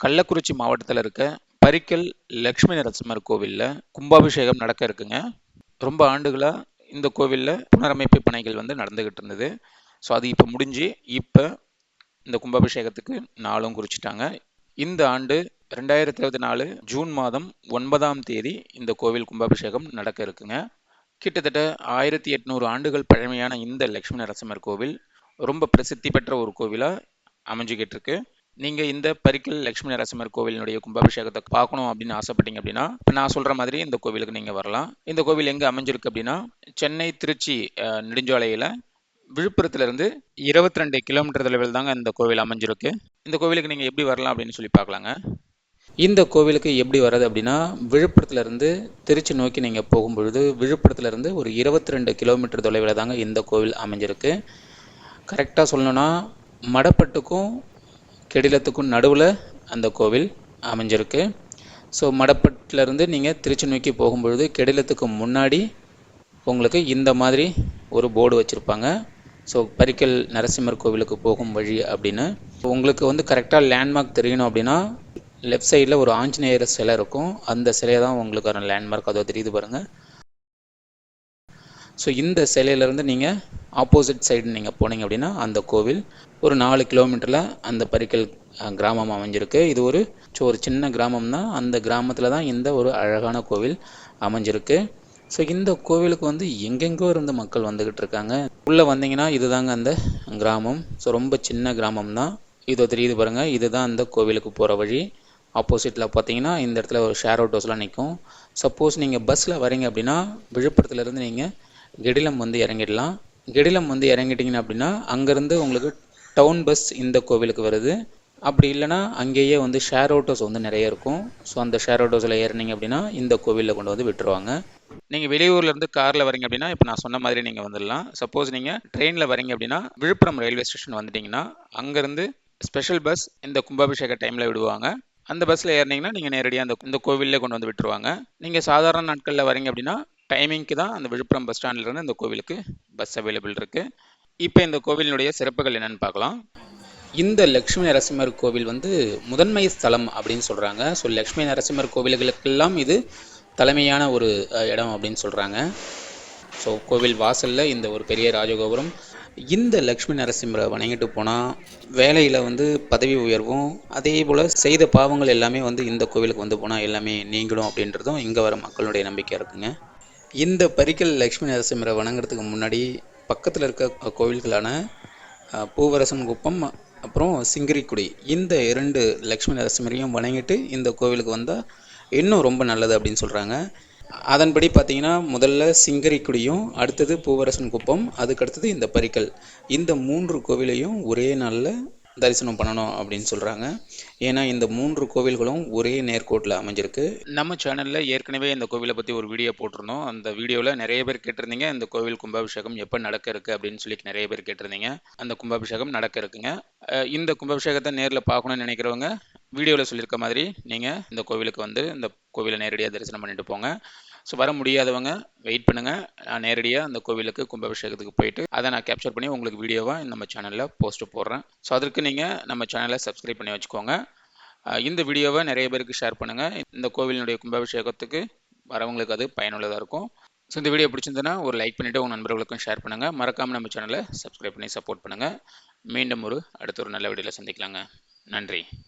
கள்ளக்குறிச்சி மாவட்டத்தில் இருக்க பரிக்கல் லக்ஷ்மி நரசிம்மர் கோவிலில் கும்பாபிஷேகம் நடக்க இருக்குங்க. ரொம்ப ஆண்டுகளாக இந்த கோவிலில் புனரமைப்பு பணிகள் வந்து நடந்துக்கிட்டு இருந்தது. ஸோ அது இப்போ முடிஞ்சு இப்போ இந்த கும்பாபிஷேகத்துக்கு நாளும் குறிச்சிட்டாங்க. இந்த ஆண்டு ரெண்டாயிரத்தி இருபத்தி நாலு ஜூன் மாதம் ஒன்பதாம் தேதி இந்த கோவில் கும்பாபிஷேகம் நடக்க இருக்குங்க. கிட்டத்தட்ட ஆயிரத்தி எட்நூறு ஆண்டுகள் பழமையான இந்த லக்ஷ்மி நரசிம்மர் கோவில் ரொம்ப பிரசித்தி பெற்ற ஒரு கோவிலாக அமைஞ்சுக்கிட்டு இருக்கு. நீங்கள் இந்த பரிக்கல் லக்ஷ்மி நரசிம்மர் கோவிலினுடைய கும்பாபிஷேகத்தை பார்க்கணும் அப்படின்னு ஆசைப்பட்டீங்க அப்படின்னா இப்போ நான் சொல்கிற மாதிரி இந்த கோவிலுக்கு நீங்கள் வரலாம். இந்த கோவில் எங்கே அமைஞ்சிருக்கு அப்படின்னா சென்னை திருச்சி நெடுஞ்சாலையில் விழுப்புரத்துலேருந்து இருபத்தி ரெண்டு கிலோமீட்டர் தொலைவில் தாங்க இந்த கோவில் அமைஞ்சிருக்கு. இந்த கோவிலுக்கு நீங்கள் எப்படி வரலாம் அப்படின்னு சொல்லி பார்க்கலாங்க. இந்த கோவிலுக்கு எப்படி வர்றது அப்படின்னா விழுப்புரத்துலேருந்து திருச்சி நோக்கி நீங்கள் போகும்பொழுது விழுப்புரத்துலேருந்து ஒரு இருபத்தி ரெண்டு கிலோமீட்டர் தொலைவில் தாங்க இந்த கோவில் அமைஞ்சிருக்கு. கரெக்டாக சொல்லணுன்னா மடப்பட்டுக்கும் கெடிலத்துக்கும் நடுவில் அந்த கோவில் அமைஞ்சிருக்கு. ஸோ மடப்பட்டிலேருந்து நீங்கள் திருச்சி நோக்கி போகும்பொழுது கெடிலத்துக்கு முன்னாடி உங்களுக்கு இந்த மாதிரி ஒரு போர்டு வச்சுருப்பாங்க. ஸோ பரிக்கல் நரசிம்மர் கோவிலுக்கு போகும் வழி அப்படின்னு. உங்களுக்கு வந்து கரெக்டாக லேண்ட்மார்க் தெரியணும் அப்படின்னா லெஃப்ட் சைடில் ஒரு ஆஞ்சநேயர் சிலை இருக்கும். அந்த சிலையை தான் உங்களுக்கான லேண்ட்மார்க் அதோ தெரியுது பாருங்கள் ஸோ இந்த சிலையிலேருந்து நீங்கள் ஆப்போசிட் சைடு நீங்கள் போனீங்க அப்படின்னா அந்த கோவில் ஒரு நாலு கிலோமீட்டரில் அந்த பரிக்கல் கிராமம் அமைஞ்சிருக்கு. இது ஒரு ஸோ ஒரு சின்ன கிராமம் தான் அந்த கிராமத்தில் தான் இந்த ஒரு அழகான கோவில் அமைஞ்சிருக்கு. ஸோ இந்த கோவிலுக்கு வந்து எங்கெங்கோ இருந்து மக்கள் வந்துக்கிட்டு இருக்காங்க. உள்ளே வந்தீங்கன்னா இதுதாங்க அந்த கிராமம். ஸோ ரொம்ப சின்ன கிராமம் தான். இதோ தெரியுது பாருங்கள் இதுதான் அந்த கோவிலுக்கு போகிற வழி. ஆப்போசிட்டில் பார்த்தீங்கன்னா இந்த இடத்துல ஒரு ஷேர் ஆட்டோஸ்லாம் நிற்கும் சப்போஸ் நீங்கள் பஸ்ஸில் வரீங்க அப்படின்னா விழுப்புரத்துலேருந்து நீங்கள் கெடிலம் வந்து இறங்கிடலாம். கெடிலம் வந்து இறங்கிட்டிங்கன்னா அப்படின்னா அங்கேருந்து உங்களுக்கு டவுன் பஸ் இந்த கோவிலுக்கு வருது. அப்படி இல்லைனா அங்கேயே வந்து ஷேர் ஆட்டோஸ் வந்து நிறைய இருக்கும். ஸோ அந்த ஷேர் ஆட்டோஸில் ஏறினீங்க அப்படின்னா இந்த கோவிலில் கொண்டு வந்து விட்டுருவாங்க. நீங்கள் வெளியூர்லேருந்து காரில் வரீங்க அப்படின்னா இப்போ நான் சொன்ன மாதிரி நீங்கள் வந்துடலாம். சப்போஸ் நீங்கள் ட்ரெயினில் வரீங்க அப்படின்னா விழுப்புரம் ரயில்வே ஸ்டேஷன் வந்துட்டிங்கன்னா அங்கேருந்து ஸ்பெஷல் பஸ் இந்த கும்பாபிஷேக டைமில் விடுவாங்க. அந்த பஸ்ஸில் ஏறினீங்கன்னா நீங்கள் நேரடியாக அந்த இந்த கோவிலே கொண்டு வந்து விட்டுருவாங்க. நீங்கள் சாதாரண நாட்களில் வரீங்க அப்படின்னா டைமிங்க்கு தான் அந்த விழுப்புரம் பஸ் ஸ்டாண்ட்லேருந்து அந்த கோவிலுக்கு பஸ் அவைலபிள் இருக்குது இப்போ இந்த கோவிலினுடைய சிறப்புகள் என்னென்னு பார்க்கலாம். இந்த லக்ஷ்மி நரசிம்மர் கோவில் வந்து முதன்மை ஸ்தலம் அப்படின்னு சொல்கிறாங்க ஸோ லக்ஷ்மி நரசிம்மர் கோவில்களுக்கெல்லாம் இது தலைமையான ஒரு இடம் அப்படின்னு சொல்கிறாங்க ஸோ கோவில் வாசலில் இந்த ஒரு பெரிய ராஜகோபுரம். இந்த லக்ஷ்மி நரசிம்மரை வணங்கிட்டு போனால் வேலையில் வந்து பதவி உயர்வும் அதே போல் செய்த பாவங்கள் எல்லாமே வந்து இந்த கோவிலுக்கு வந்து போனால் எல்லாமே நீங்கிடும் அப்படின்றதும் இங்கே வர மக்களுடைய நம்பிக்கை இருக்குங்க. இந்த பரிக்கல் லக்ஷ்மி நரசிம்மரை வணங்குறதுக்கு முன்னாடி பக்கத்தில் இருக்க கோவில்களான பூவரசன் குப்பம் அப்புறம் சிங்கிரிக்குடி இந்த இரண்டு லக்ஷ்மி நரசிம்மரையும் வணங்கிட்டு இந்த கோவிலுக்கு வந்தால் இன்னும் ரொம்ப நல்லது அப்படின்னு சொல்கிறாங்க அதன்படி பார்த்தீங்கன்னா முதல்ல சிங்கரிக்குடியும் அடுத்தது பூவரசன் குப்பம் அதுக்கடுத்தது இந்த பரிக்கல். இந்த மூன்று கோவிலையும் ஒரே நாளில் தரிசனம் பண்ணணும் அப்படின்னு சொல்கிறாங்க ஏன்னா இந்த மூன்று கோவில்களும் ஒரே நேர்கோட்டில் அமைஞ்சிருக்கு. நம்ம சேனலில் ஏற்கனவே இந்த கோவிலை பற்றி ஒரு வீடியோ போட்டிருந்தோம். அந்த வீடியோவில் நிறைய பேர் கேட்டிருந்தீங்க இந்த கோவில் கும்பாபிஷேகம் எப்போ நடக்க இருக்குது அப்படின்னு சொல்லி நிறைய பேர் கேட்டிருந்தீங்க. அந்த கும்பாபிஷேகம் நடக்க இருக்குங்க. இந்த கும்பாபிஷேகத்தை நேரில் பார்க்கணும்னு நினைக்கிறவங்க வீடியோவில் சொல்லியிருக்க மாதிரி நீங்கள் இந்த கோவிலுக்கு வந்து இந்த கோவிலை நேரடியாக தரிசனம் பண்ணிட்டு போங்க. ஸோ வர முடியாதவங்க வெயிட் பண்ணுங்கள் நான் நேரடியாக அந்த கோவிலுக்கு கும்பாபிஷேகத்துக்கு போயிட்டு அதை நான் கேப்சர் பண்ணி உங்களுக்கு வீடியோவாக நம்ம சேனலில் போஸ்ட்டு போடுறேன். ஸோ அதற்கு நீங்கள் நம்ம சேனலை சப்ஸ்கிரைப் பண்ணி வச்சுக்கோங்க. இந்த வீடியோவை நிறைய பேருக்கு ஷேர் பண்ணுங்கள் இந்த கோவிலினுடைய கும்பாபிஷேகத்துக்கு வரவங்களுக்கு அது பயனுள்ளதாக இருக்கும். ஸோ இந்த வீடியோ பிடிச்சிருந்ததுன்னா ஒரு லைக் பண்ணிவிட்டு உங்கள் நண்பர்களுக்கும் ஷேர் பண்ணுங்கள் மறக்காமல் நம்ம சேனலை சப்ஸ்கிரைப் பண்ணி சப்போர்ட் பண்ணுங்கள் மீண்டும் ஒரு அடுத்த ஒரு நல்ல வீடியோவில் சந்திக்கலாங்க. நன்றி.